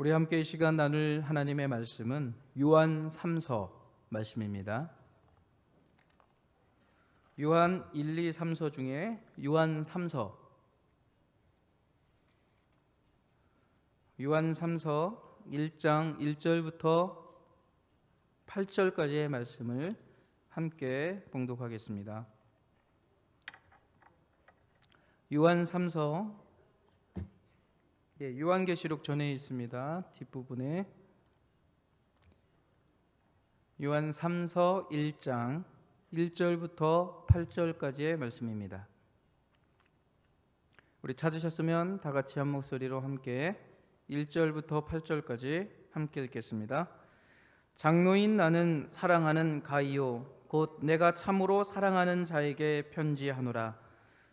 우리 함께 이 시간 나눌 하나님의 말씀은 요한 3서 말씀입니다. 요한 1, 2, 3서 중에 요한 3서 요한 3서 1장 1절부터 8절까지의 말씀을 함께 봉독하겠습니다. 요한 3서 예, 요한계시록 전에 있습니다. 뒷부분에 요한 3서 1장 1절부터 8절까지의 말씀입니다. 우리 찾으셨으면 다 같이 한 목소리로 함께 1절부터 8절까지 함께 읽겠습니다. 장로인 나는 사랑하는 가이오 곧 내가 참으로 사랑하는 자에게 편지하노라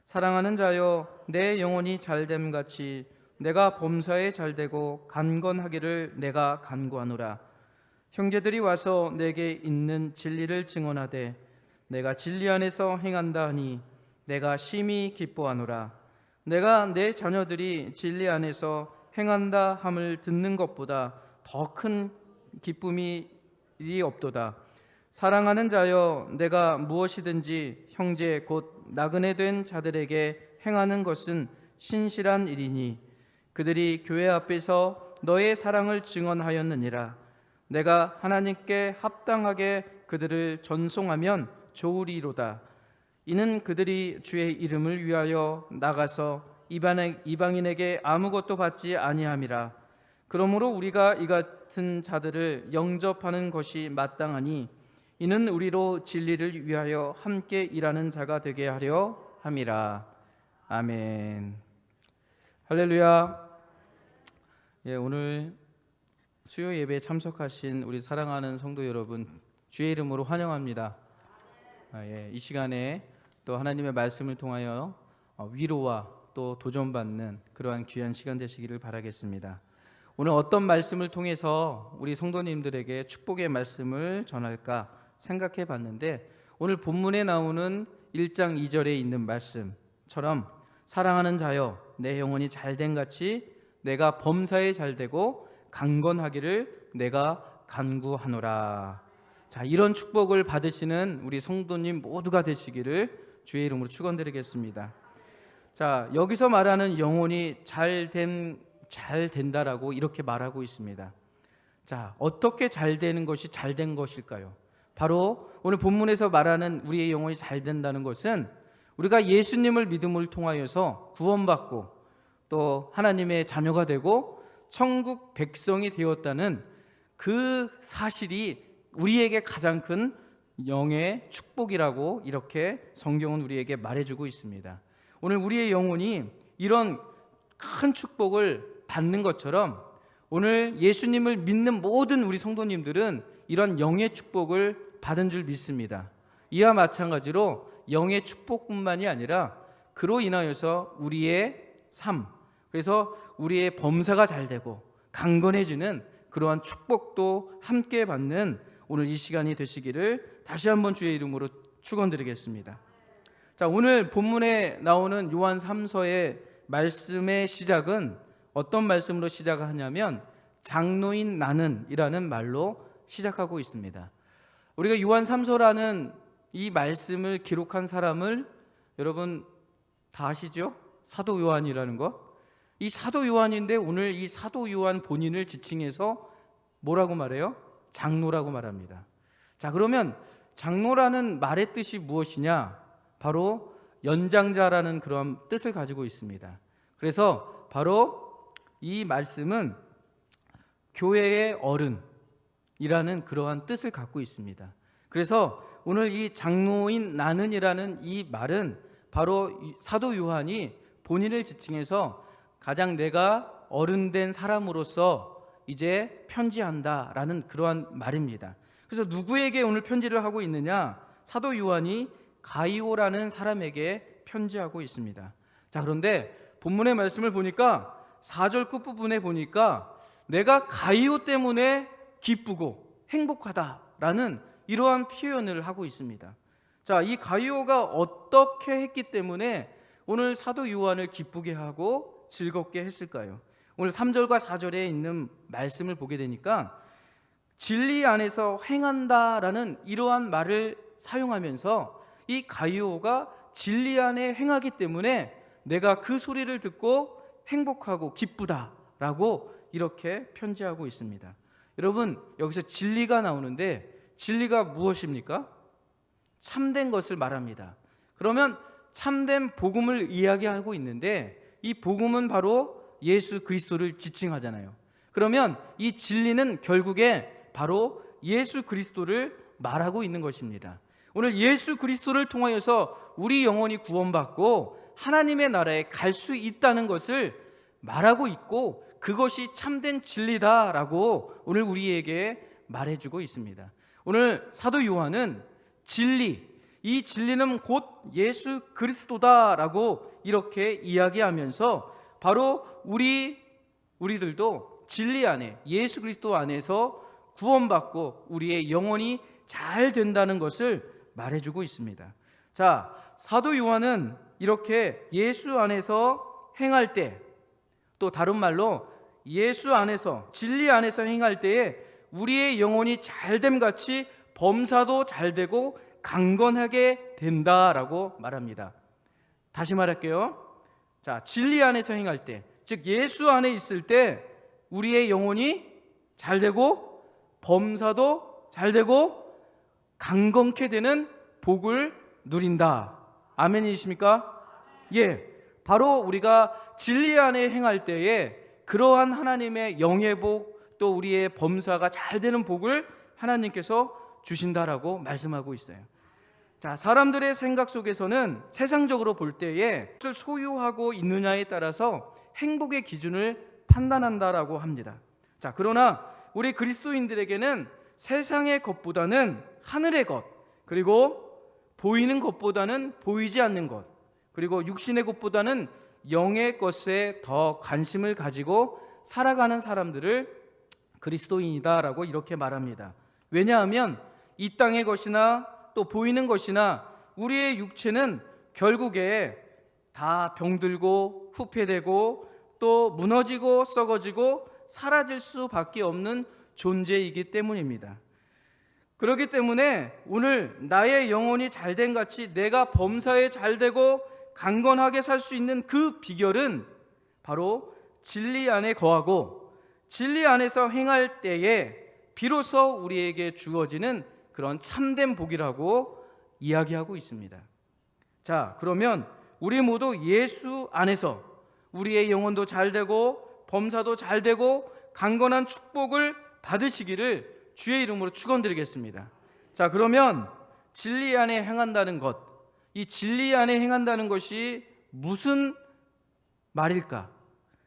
사랑하는 자여 내 영혼이 잘됨 같이 내가 범사에 잘되고 간건하기를 내가 간구하노라. 형제들이 와서 내게 있는 진리를 증언하되 내가 진리 안에서 행한다 하니 내가 심히 기뻐하노라. 내가 내 자녀들이 진리 안에서 행한다 함을 듣는 것보다 더 큰 기쁨이 없도다. 사랑하는 자여 내가 무엇이든지 형제 곧 나그네 된 자들에게 행하는 것은 신실한 일이니 그들이 교회 앞에서 너의 사랑을 증언하였느니라. 내가 하나님께 합당하게 그들을 전송하면 좋으리로다. 이는 그들이 주의 이름을 위하여 나가서 이방인에게 아무것도 받지 아니함이라. 그러므로 우리가 이 같은 자들을 영접하는 것이 마땅하니 이는 우리로 진리를 위하여 함께 일하는 자가 되게 하려 함이라. 아멘. 할렐루야 예, 오늘 수요 예배에 참석하신 우리 사랑하는 성도 여러분 주의 이름으로 환영합니다 아, 예, 이 시간에 또 하나님의 말씀을 통하여 어, 위로와 또 도전받는 그러한 귀한 시간 되시기를 바라겠습니다. 오늘 어떤 말씀을 통해서 우리 성도님들에게 축복의 말씀을 전할까 생각해 봤는데 오늘 본문에 나오는 1장 2절에 있는 말씀처럼 사랑하는 자여 내 영혼이 잘된 같이 내가 범사에 잘 되고 강건하기를 내가 간구하노라. 자, 이런 축복을 받으시는 우리 성도님 모두가 되시기를 주의 이름으로 축원드리겠습니다. 자, 여기서 말하는 영혼이 잘된 잘 된다라고 이렇게 말하고 있습니다. 자, 어떻게 잘 되는 것이 잘 된 것일까요? 바로 오늘 본문에서 말하는 우리의 영혼이 잘 된다는 것은 우리가 예수님을 믿음을 통하여서 구원받고 또 하나님의 자녀가 되고 천국 백성이 되었다는 그 사실이 우리에게 가장 큰 영의 축복이라고 이렇게 성경은 우리에게 말해주고 있습니다. 오늘 우리의 영혼이 이런 큰 축복을 받는 것처럼 오늘 예수님을 믿는 모든 우리 성도님들은 이런 영의 축복을 받은 줄 믿습니다. 이와 마찬가지로 영의 축복뿐만이 아니라 그로 인하여서 우리의 삶, 그래서 우리의 범사가 잘 되고 강건해지는 그러한 축복도 함께 받는 오늘 이 시간이 되시기를 다시 한번 주의 이름으로 축원드리겠습니다. 자, 오늘 본문에 나오는 요한 3서의 말씀의 시작은 어떤 말씀으로 시작하냐면 장로인 나는이라는 말로 시작하고 있습니다. 우리가 요한 3서라는 이 말씀을 기록한 사람을 여러분 다 아시죠? 사도 요한이라는 거. 이 사도 요한인데 오늘 이 사도 요한 본인을 지칭해서 뭐라고 말해요? 장로라고 말합니다. 자, 그러면 장로라는 말의 뜻이 무엇이냐? 바로 연장자라는 그런 뜻을 가지고 있습니다. 그래서 바로 이 말씀은 교회의 어른이라는 그러한 뜻을 갖고 있습니다. 그래서 오늘 이 장로인 나는이라는 이 말은 바로 사도 요한이 본인을 지칭해서 가장 내가 어른된 사람으로서 이제 편지한다라는 그러한 말입니다. 그래서 누구에게 오늘 편지를 하고 있느냐? 사도 요한이 가이오라는 사람에게 편지하고 있습니다. 자, 그런데 본문의 말씀을 보니까 4절 끝부분에 보니까 내가 가이오 때문에 기쁘고 행복하다라는 이러한 표현을 하고 있습니다. 자, 이 가이오가 어떻게 했기 때문에 오늘 사도 요한을 기쁘게 하고 즐겁게 했을까요? 오늘 3절과 4절에 있는 말씀을 보게 되니까 진리 안에서 행한다라는 이러한 말을 사용하면서 이 가이오가 진리 안에 행하기 때문에 내가 그 소리를 듣고 행복하고 기쁘다라고 이렇게 편지하고 있습니다. 여러분 여기서 진리가 나오는데 진리가 무엇입니까? 참된 것을 말합니다. 그러면 참된 복음을 이야기하고 있는데 이 복음은 바로 예수 그리스도를 지칭하잖아요. 그러면 이 진리는 결국에 바로 예수 그리스도를 말하고 있는 것입니다. 오늘 예수 그리스도를 통하여서 우리 영혼이 구원받고 하나님의 나라에 갈 수 있다는 것을 말하고 있고 그것이 참된 진리다라고 오늘 우리에게 말해주고 있습니다. 오늘 사도 요한은 진리, 이 진리는 곧 예수 그리스도다라고 이렇게 이야기하면서 바로 우리 우리들도 진리 안에 예수 그리스도 안에서 구원받고 우리의 영혼이 잘 된다는 것을 말해주고 있습니다. 자, 사도 요한은 이렇게 예수 안에서 행할 때, 또 다른 말로 예수 안에서 진리 안에서 행할 때에 우리의 영혼이 잘됨 같이 범사도 잘 되고 강건하게 된다라고 말합니다. 다시 말할게요. 자, 진리 안에서 행할 때, 즉 예수 안에 있을 때 우리의 영혼이 잘 되고 범사도 잘 되고 강건케 되는 복을 누린다. 아멘이십니까? 예. 바로 우리가 진리 안에 행할 때에 그러한 하나님의 영의 복 또 우리의 범사가 잘 되는 복을 하나님께서 주신다라고 말씀하고 있어요. 자, 사람들의 생각 속에서는 세상적으로 볼 때에 무엇을 소유하고 있느냐에 따라서 행복의 기준을 판단한다라고 합니다. 자, 그러나 우리 그리스도인들에게는 세상의 것보다는 하늘의 것, 그리고 보이는 것보다는 보이지 않는 것, 그리고 육신의 것보다는 영의 것에 더 관심을 가지고 살아가는 사람들을 그리스도인이다라고 이렇게 말합니다. 왜냐하면 이 땅의 것이나 또 보이는 것이나 우리의 육체는 결국에 다 병들고 후패되고 또 무너지고 썩어지고 사라질 수밖에 없는 존재이기 때문입니다. 그렇기 때문에 오늘 나의 영혼이 잘된 같이 내가 범사에 잘 되고 강건하게 살 수 있는 그 비결은 바로 진리 안에 거하고 진리 안에서 행할 때에 비로소 우리에게 주어지는 그런 참된 복이라고 이야기하고 있습니다. 자, 그러면 우리 모두 예수 안에서 우리의 영혼도 잘 되고 범사도 잘 되고 강건한 축복을 받으시기를 주의 이름으로 축원드리겠습니다. 자, 그러면 진리 안에 행한다는 것, 이 진리 안에 행한다는 것이 무슨 말일까?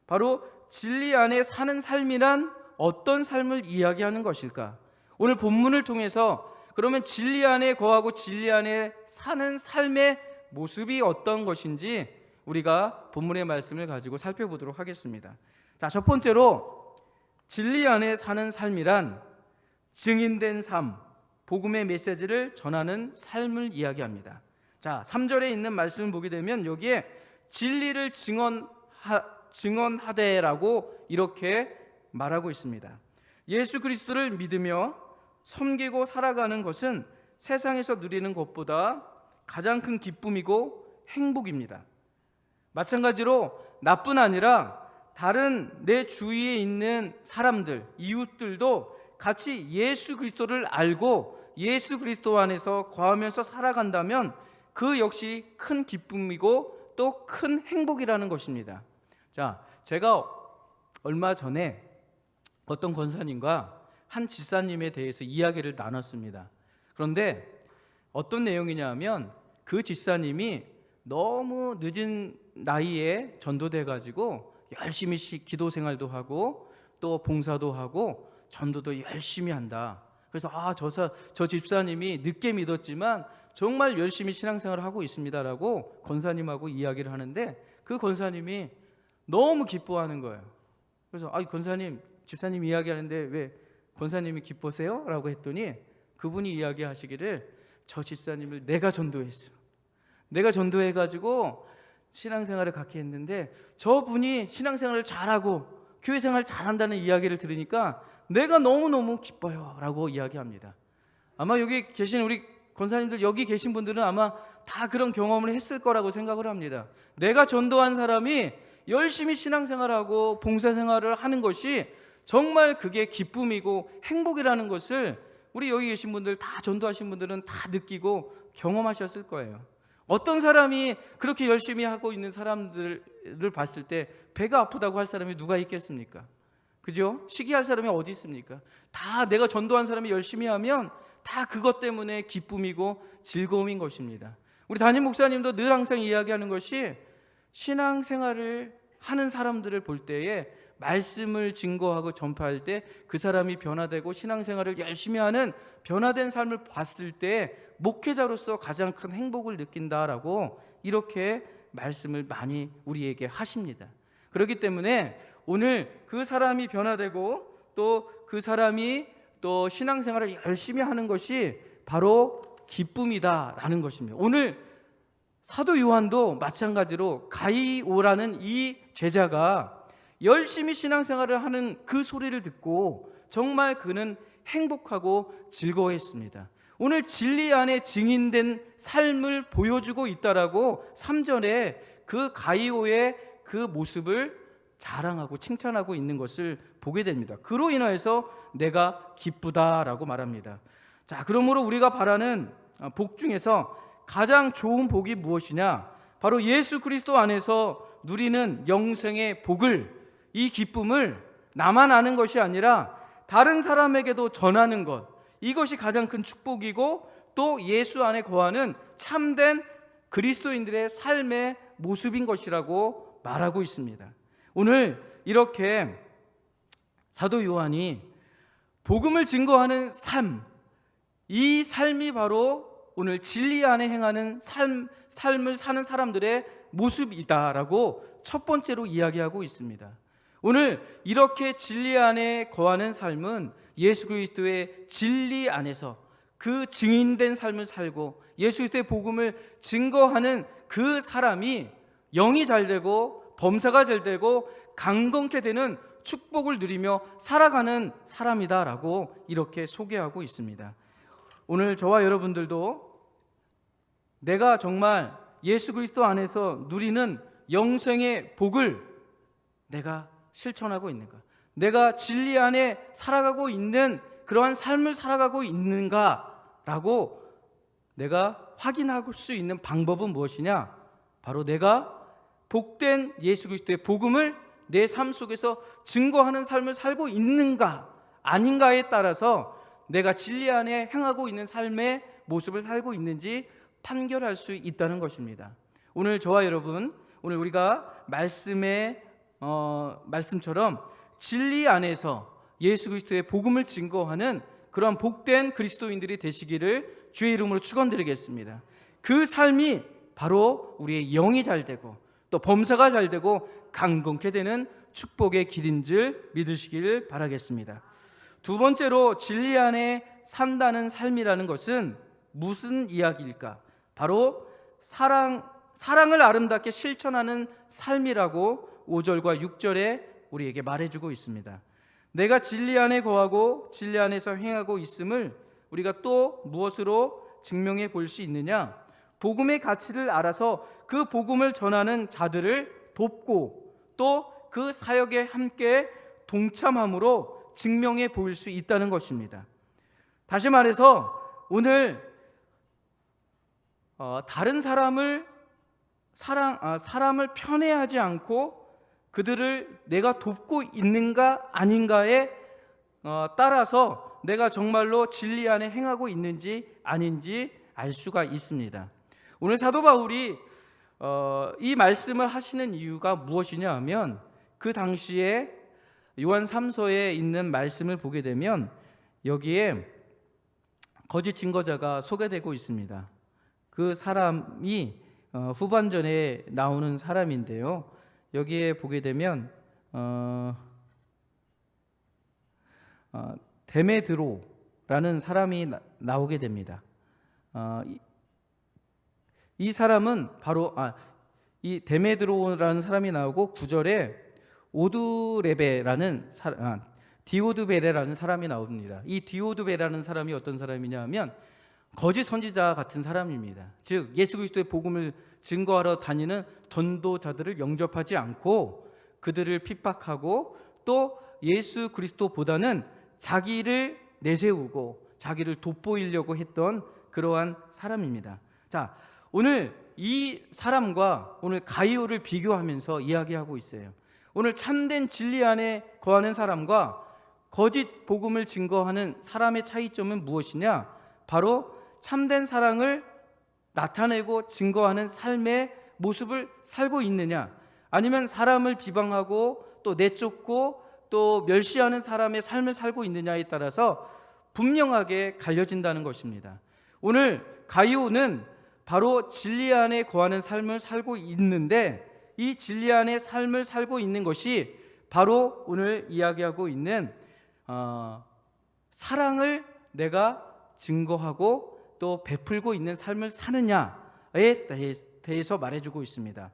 바로 진리 안에 사는 삶이란 어떤 삶을 이야기하는 것일까? 오늘 본문을 통해서 그러면 진리 안에 거하고 진리 안에 사는 삶의 모습이 어떤 것인지 우리가 본문의 말씀을 가지고 살펴보도록 하겠습니다. 자, 첫 번째로 진리 안에 사는 삶이란 증인된 삶, 복음의 메시지를 전하는 삶을 이야기합니다. 자, 3절에 있는 말씀을 보게 되면 여기에 진리를 증언하 증언하되라고 이렇게 말하고 있습니다. 예수 그리스도를 믿으며 섬기고 살아가는 것은 세상에서 누리는 것보다 가장 큰 기쁨이고 행복입니다. 마찬가지로 나뿐 아니라 다른 내 주위에 있는 사람들, 이웃들도 같이 예수 그리스도를 알고 예수 그리스도 안에서 거하면서 살아간다면 그 역시 큰 기쁨이고 또 큰 행복이라는 것입니다. 자, 제가 얼마 전에 어떤 권사님과 한 지사님에 대해서 이야기를 나눴습니다. 그런데 어떤 내용이냐면 그 지사님이 너무 늦은 나이에 전도돼 가지고 열심히 기도 생활도 하고 또 봉사도 하고 전도도 열심히 한다. 그래서 아, 저, 저 집사님이 늦게 믿었지만 정말 열심히 신앙생활을 하고 있습니다라고 권사님하고 이야기를 하는데 그 권사님이 너무 기뻐하는 거예요. 그래서 아 권사님, 집사님 이야기하는데 왜 권사님이 기뻐세요? 라고 했더니 그분이 이야기하시기를 저 집사님을 내가 전도했어. 내가 전도해가지고 신앙생활을 갖게 했는데 저분이 신앙생활을 잘하고 교회 생활 잘한다는 이야기를 들으니까 내가 너무너무 기뻐요 라고 이야기합니다. 아마 여기 계신 우리 권사님들 여기 계신 분들은 아마 다 그런 경험을 했을 거라고 생각을 합니다. 내가 전도한 사람이 열심히 신앙생활하고 봉사생활을 하는 것이 정말 그게 기쁨이고 행복이라는 것을 우리 여기 계신 분들 다 전도하신 분들은 다 느끼고 경험하셨을 거예요. 어떤 사람이 그렇게 열심히 하고 있는 사람들을 봤을 때 배가 아프다고 할 사람이 누가 있겠습니까? 그죠? 시기할 사람이 어디 있습니까? 다 내가 전도한 사람이 열심히 하면 다 그것 때문에 기쁨이고 즐거움인 것입니다. 우리 담임 목사님도 늘 항상 이야기하는 것이 신앙 생활을 하는 사람들을 볼 때에 말씀을 증거하고 전파할 때 그 사람이 변화되고 신앙생활을 열심히 하는 변화된 삶을 봤을 때 목회자로서 가장 큰 행복을 느낀다라고 이렇게 말씀을 많이 우리에게 하십니다. 그렇기 때문에 오늘 그 사람이 변화되고 또 그 사람이 또 신앙생활을 열심히 하는 것이 바로 기쁨이다라는 것입니다. 오늘 사도 요한도 마찬가지로 가이오라는 이 제자가 열심히 신앙생활을 하는 그 소리를 듣고 정말 그는 행복하고 즐거워했습니다. 오늘 진리 안에 증인된 삶을 보여주고 있다라고 3절에 그 가이오의 그 모습을 자랑하고 칭찬하고 있는 것을 보게 됩니다. 그로 인하여서 내가 기쁘다라고 말합니다. 자, 그러므로 우리가 바라는 복 중에서 가장 좋은 복이 무엇이냐? 바로 예수 그리스도 안에서 누리는 영생의 복을 이 기쁨을 나만 아는 것이 아니라 다른 사람에게도 전하는 것. 이것이 가장 큰 축복이고 또 예수 안에 거하는 참된 그리스도인들의 삶의 모습인 것이라고 말하고 있습니다. 오늘 이렇게 사도 요한이 복음을 증거하는 삶, 이 삶이 바로 오늘 진리 안에 행하는 삶, 삶을 사는 사람들의 모습이다라고 첫 번째로 이야기하고 있습니다. 오늘 이렇게 진리 안에 거하는 삶은 예수 그리스도의 진리 안에서 그 증인된 삶을 살고 예수 그리스도의 복음을 증거하는 그 사람이 영이 잘 되고 범사가 잘 되고 강건케 되는 축복을 누리며 살아가는 사람이다라고 이렇게 소개하고 있습니다. 오늘 저와 여러분들도 내가 정말 예수 그리스도 안에서 누리는 영생의 복을 내가 실천하고 있는가? 내가 진리 안에 살아가고 있는 그러한 삶을 살아가고 있는가라고 내가 확인할 수 있는 방법은 무엇이냐? 바로 내가 복된 예수 그리스도의 복음을 내 삶 속에서 증거하는 삶을 살고 있는가 아닌가에 따라서 내가 진리 안에 행하고 있는 삶의 모습을 살고 있는지 판결할 수 있다는 것입니다. 오늘 저와 여러분, 오늘 우리가 말씀의 어, 말씀처럼 진리 안에서 예수 그리스도의 복음을 증거하는 그런 복된 그리스도인들이 되시기를 주의 이름으로 축원드리겠습니다. 그 삶이 바로 우리의 영이 잘 되고 또 범사가 잘 되고 강건케 되는 축복의 길인 줄 믿으시기를 바라겠습니다. 두 번째로 진리 안에 산다는 삶이라는 것은 무슨 이야기일까? 바로 사랑 사랑을 아름답게 실천하는 삶이라고 5절과 6절에 우리에게 말해주고 있습니다. 내가 진리 안에 거하고 진리 안에서 행하고 있음을 우리가 또 무엇으로 증명해 볼 수 있느냐? 복음의 가치를 알아서 그 복음을 전하는 자들을 돕고 또 그 사역에 함께 동참함으로 증명해 보일 수 있다는 것입니다. 다시 말해서 오늘 어, 다른 사람을 사랑 아, 사람을 편애하지 않고 그들을 내가 돕고 있는가 아닌가에 어, 따라서 내가 정말로 진리 안에 행하고 있는지 아닌지 알 수가 있습니다. 오늘 사도 바울이 어, 이 말씀을 하시는 이유가 무엇이냐 하면 그 당시에 요한 3서에 있는 말씀을 보게 되면 여기에 거짓 증거자가 소개되고 있습니다. 그 사람이 어, 후반전에 나오는 사람인데요. 여기에 보게 되면 어, 어, 데메드로라는 사람이 나, 나오게 됩니다. 어, 이, 이, 사람은 바로 아, 이 데메드로라는 사람이 나오고 구절에 오두레베라는 사, 아, 디오드베레라는 사람이 나옵니다. 이 디오드베라는 사람이 어떤 사람이냐면 거짓 선지자 같은 사람입니다. 즉 예수 그리스도의 복음을 증거하러 다니는 전도자들을 영접하지 않고 그들을 핍박하고 또 예수 그리스도보다는 자기를 내세우고 자기를 돋보이려고 했던 그러한 사람입니다. 자, 오늘 이 사람과 오늘 가이오를 비교하면서 이야기하고 있어요. 오늘 참된 진리 안에 거하는 사람과 거짓 복음을 증거하는 사람의 차이점은 무엇이냐? 바로 참된 사랑을 나타내고 증거하는 삶의 모습을 살고 있느냐? 아니면 사람을 비방하고 또 내쫓고 또 멸시하는 사람의 삶을 살고 있느냐에 따라서 분명하게 갈려진다는 것입니다. 오늘 가이오는 바로 진리 안에 거하는 삶을 살고 있는데 이 진리 안에 삶을 살고 있는 것이 바로 오늘 이야기하고 있는 어, 사랑을 내가 증거하고 또 베풀고 있는 삶을 사느냐에 대해서 말해주고 있습니다.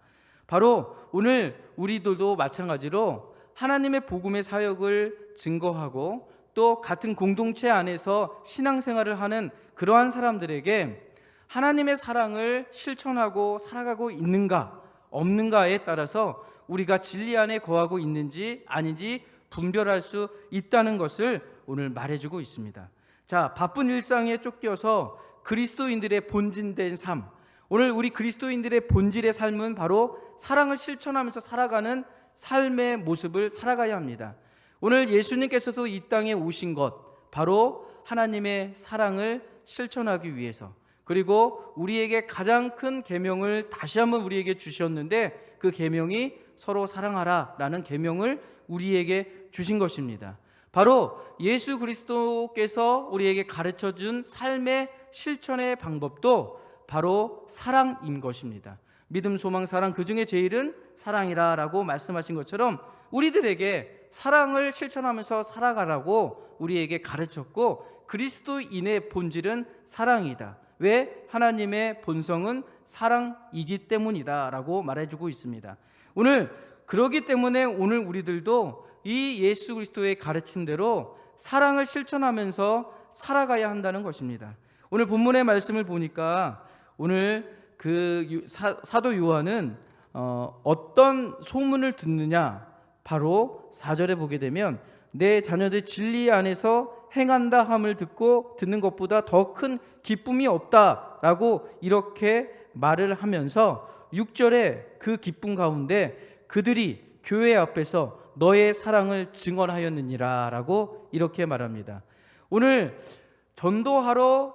바로 오늘 우리들도 마찬가지로 하나님의 복음의 사역을 증거하고 또 같은 공동체 안에서 신앙생활을 하는 그러한 사람들에게 하나님의 사랑을 실천하고 살아가고 있는가 없는가에 따라서 우리가 진리 안에 거하고 있는지 아닌지 분별할 수 있다는 것을 오늘 말해주고 있습니다. 자, 바쁜 일상에 쫓겨서 그리스도인들의 본진된 삶. 오늘 우리 그리스도인들의 본질의 삶은 바로 사랑을 실천하면서 살아가는 삶의 모습을 살아가야 합니다. 오늘 예수님께서도 이 땅에 오신 것 바로 하나님의 사랑을 실천하기 위해서 그리고 우리에게 가장 큰 계명을 다시 한번 우리에게 주셨는데 그 계명이 서로 사랑하라라는 계명을 우리에게 주신 것입니다. 바로 예수 그리스도께서 우리에게 가르쳐 준 삶의 실천의 방법도 바로 사랑인 것입니다. 믿음, 소망, 사랑 그 중에 제일은 사랑이라라고 말씀하신 것처럼 우리들에게 사랑을 실천하면서 살아가라고 우리에게 가르쳤고 그리스도인의 본질은 사랑이다. 왜 하나님의 본성은 사랑이기 때문이다라고 말해주고 있습니다. 오늘 그러기 때문에 오늘 우리들도 이 예수 그리스도의 가르침대로 사랑을 실천하면서 살아가야 한다는 것입니다. 오늘 본문의 말씀을 보니까 오늘 그 사 도 요한은 어, 어떤 소문을 듣느냐 바로 4절에 보게 되면 내 자녀들 진리 안에서 행한다 함을 듣고 듣는 것보다 더 큰 기쁨이 없다라고 이렇게 말을 하면서 6절에 그 기쁨 가운데 그들이 교회 앞에서 너의 사랑을 증언하였느니라라고 이렇게 말합니다. 오늘 전도하러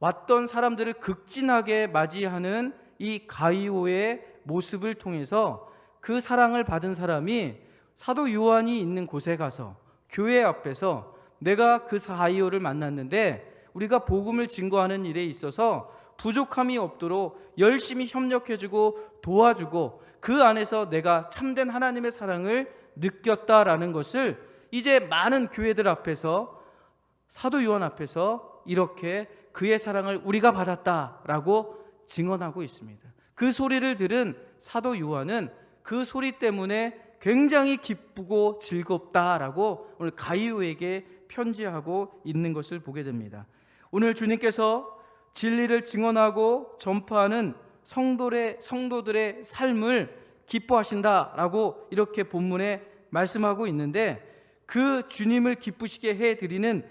왔던 사람들을 극진하게 맞이하는 이 가이오의 모습을 통해서 그 사랑을 받은 사람이 사도 요한이 있는 곳에 가서 교회 앞에서 내가 그 사이오를 만났는데 우리가 복음을 증거하는 일에 있어서 부족함이 없도록 열심히 협력해주고 도와주고 그 안에서 내가 참된 하나님의 사랑을 느꼈다라는 것을 이제 많은 교회들 앞에서 사도 요한 앞에서 이렇게 그의 사랑을 우리가 받았다라고 증언하고 있습니다. 그 소리를 들은 사도 요한은 그 소리 때문에 굉장히 기쁘고 즐겁다라고 오늘 가이오에게 편지하고 있는 것을 보게 됩니다. 오늘 주님께서 진리를 증언하고 전파하는 성도의 성도들의 삶을 기뻐하신다라고 이렇게 본문에 말씀하고 있는데 그 주님을 기쁘시게 해 드리는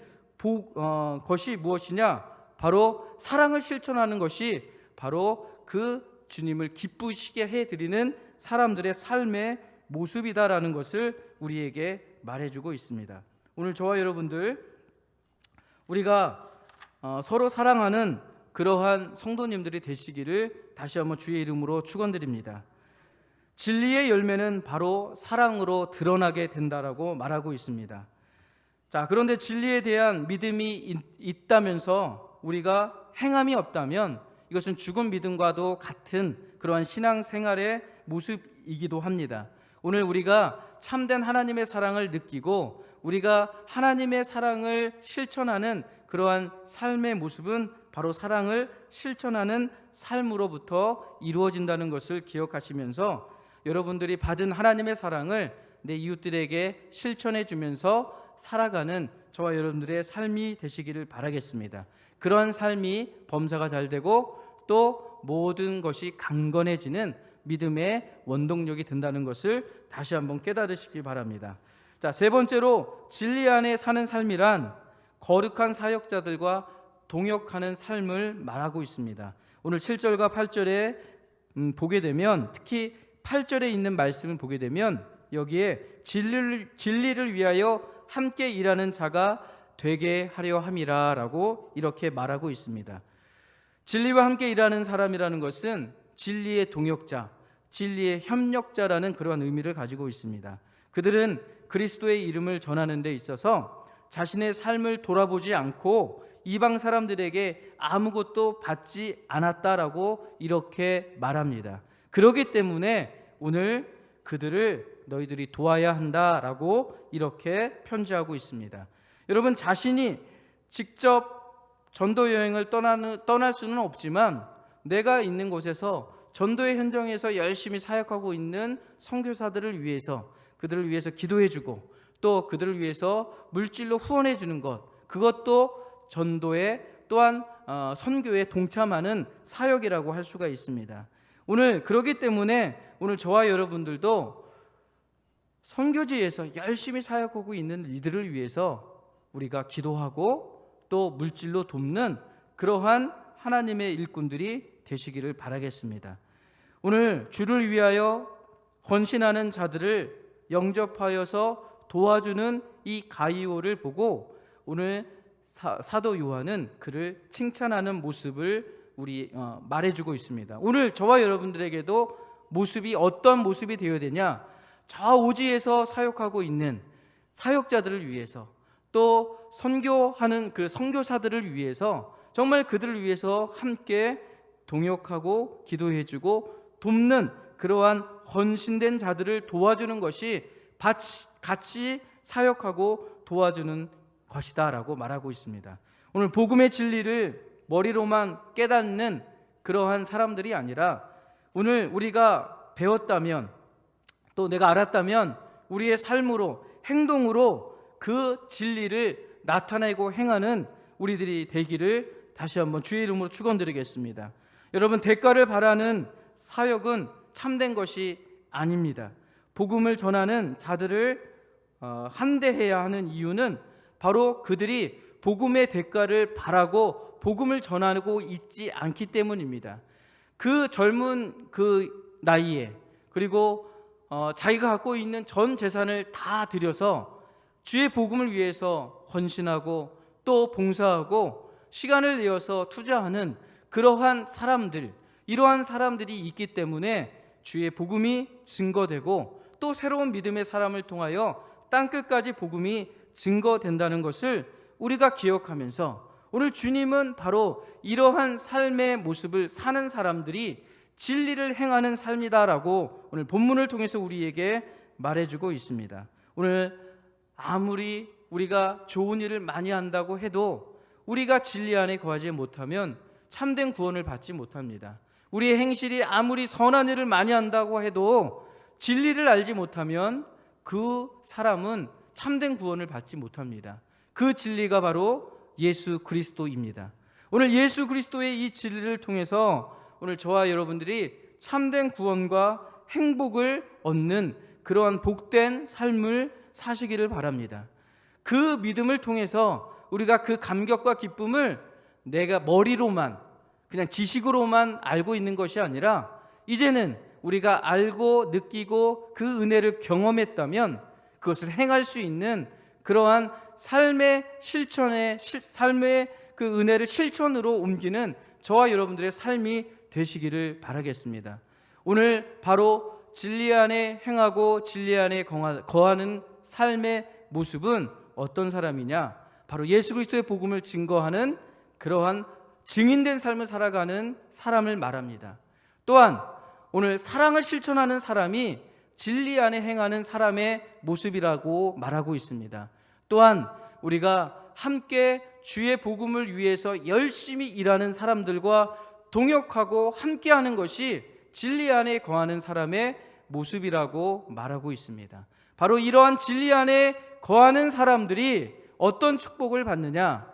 어, 것이 무엇이냐? 바로 사랑을 실천하는 것이 바로 그 주님을 기쁘시게 해 드리는 사람들의 삶의 모습이다라는 것을 우리에게 말해주고 있습니다. 오늘 저와 여러분들 우리가 어, 서로 사랑하는 그러한 성도님들이 되시기를 다시 한번 주의 이름으로 축원드립니다. 진리의 열매는 바로 사랑으로 드러나게 된다라고 말하고 있습니다. 자, 그런데 진리에 대한 믿음이 있다면서 우리가 행함이 없다면 이것은 죽은 믿음과도 같은 그러한 신앙 생활의 모습이기도 합니다. 오늘 우리가 참된 하나님의 사랑을 느끼고 우리가 하나님의 사랑을 실천하는 그러한 삶의 모습은 바로 사랑을 실천하는 삶으로부터 이루어진다는 것을 기억하시면서 여러분들이 받은 하나님의 사랑을 내 이웃들에게 실천해 주면서 살아가는 저와 여러분들의 삶이 되시기를 바라겠습니다. 그런 삶이 범사가 잘 되고 또 모든 것이 강건해지는 믿음의 원동력이 된다는 것을 다시 한번 깨달으시기 바랍니다. 자, 세 번째로 진리 안에 사는 삶이란 거룩한 사역자들과 동역하는 삶을 말하고 있습니다. 오늘 7절과 8절에 음, 보게 되면 특히 8절에 있는 말씀을 보게 되면 여기에 진리를, 진리를 위하여 함께 일하는 자가 되게 하려 함이라라고 이렇게 말하고 있습니다. 진리와 함께 일하는 사람이라는 것은 진리의 동역자, 진리의 협력자라는 그러한 의미를 가지고 있습니다. 그들은 그리스도의 이름을 전하는 데 있어서 자신의 삶을 돌아보지 않고 이방 사람들에게 아무것도 받지 않았다라고 이렇게 말합니다. 그러기 때문에 오늘 그들을 너희들이 도와야 한다라고 이렇게 편지하고 있습니다. 여러분 자신이 직접 전도 여행을 떠나는, 떠날 수는 없지만 내가 있는 곳에서 전도의 현장에서 열심히 사역하고 있는 선교사들을 위해서 그들을 위해서 기도해 주고 또 그들을 위해서 물질로 후원해 주는 것 그것도 전도에 또한 어, 선교에 동참하는 사역이라고 할 수가 있습니다. 오늘 그러기 때문에 오늘 저와 여러분들도 선교지에서 열심히 사역하고 있는 이들을 위해서 우리가 기도하고 또 물질로 돕는 그러한 하나님의 일꾼들이 되시기를 바라겠습니다. 오늘 주를 위하여 헌신하는 자들을 영접하여서 도와주는 이 가이오를 보고 오늘 사, 도 요한은 그를 칭찬하는 모습을 우리 어, 말해주고 있습니다. 오늘 저와 여러분들에게도 모습이 어떤 모습이 되어야 되냐? 저 오지에서 사역하고 있는 사역자들을 위해서 또 선교하는 그 선교사들을 위해서 정말 그들을 위해서 함께 동역하고 기도해주고 돕는 그러한 헌신된 자들을 도와주는 것이 같이 사역하고 도와주는 것이다라고 말하고 있습니다. 오늘 복음의 진리를 머리로만 깨닫는 그러한 사람들이 아니라 오늘 우리가 배웠다면 또 내가 알았다면 우리의 삶으로 행동으로 그 진리를 나타내고 행하는 우리들이 되기를 다시 한번 주의 이름으로 축원드리겠습니다. 여러분 대가를 바라는 사역은 참된 것이 아닙니다. 복음을 전하는 자들을 어, 한대해야 하는 이유는 바로 그들이 복음의 대가를 바라고 복음을 전하고 있지 않기 때문입니다. 그 젊은 그 나이에 그리고 어, 자기가 갖고 있는 전 재산을 다 들여서 주의 복음을 위해서 헌신하고 또 봉사하고 시간을 내어서 투자하는 그러한 사람들, 이러한 사람들이 있기 때문에 주의 복음이 증거되고 또 새로운 믿음의 사람을 통하여 땅 끝까지 복음이 증거된다는 것을 우리가 기억하면서 오늘 주님은 바로 이러한 삶의 모습을 사는 사람들이 진리를 행하는 삶이다라고 오늘 본문을 통해서 우리에게 말해주고 있습니다. 오늘 아무리 우리가 좋은 일을 많이 한다고 해도 우리가 진리 안에 거하지 못하면 참된 구원을 받지 못합니다. 우리의 행실이 아무리 선한 일을 많이 한다고 해도 진리를 알지 못하면 그 사람은 참된 구원을 받지 못합니다. 그 진리가 바로 예수 그리스도입니다. 오늘 예수 그리스도의 이 진리를 통해서 오늘 저와 여러분들이 참된 구원과 행복을 얻는 그러한 복된 삶을 사시기를 바랍니다. 그 믿음을 통해서 우리가 그 감격과 기쁨을 내가 머리로만 그냥 지식으로만 알고 있는 것이 아니라 이제는 우리가 알고 느끼고 그 은혜를 경험했다면 그것을 행할 수 있는 그러한 삶의 실천의 삶의 그 은혜를 실천으로 옮기는 저와 여러분들의 삶이 되시기를 바라겠습니다. 오늘 바로 진리 안에 행하고 진리 안에 거하는 삶의 모습은 어떤 사람이냐? 바로 예수 그리스도의 복음을 증거하는 그러한 증인된 삶을 살아가는 사람을 말합니다. 또한 오늘 사랑을 실천하는 사람이 진리 안에 행하는 사람의 모습이라고 말하고 있습니다. 또한 우리가 함께 주의 복음을 위해서 열심히 일하는 사람들과 동역하고 함께하는 것이 진리 안에 거하는 사람의 모습이라고 말하고 있습니다. 바로 이러한 진리 안에 거하는 사람들이 어떤 축복을 받느냐?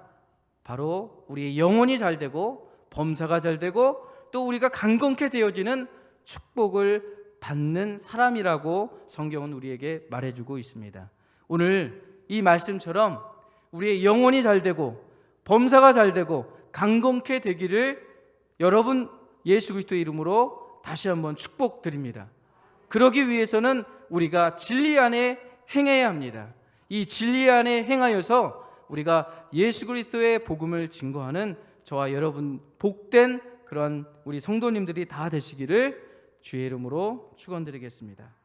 바로 우리의 영혼이 잘 되고 범사가 잘 되고 또 우리가 강건케 되어지는 축복을 받는 사람이라고 성경은 우리에게 말해주고 있습니다. 오늘 이 말씀처럼 우리의 영혼이 잘 되고 범사가 잘 되고 강건케 되기를 여러분 예수 그리스도의 이름으로 다시 한번 축복드립니다. 그러기 위해서는 우리가 진리 안에 행해야 합니다. 이 진리 안에 행하여서 우리가 예수 그리스도의 복음을 증거하는 저와 여러분 복된 그런 우리 성도님들이 다 되시기를 주의 이름으로 축원드리겠습니다.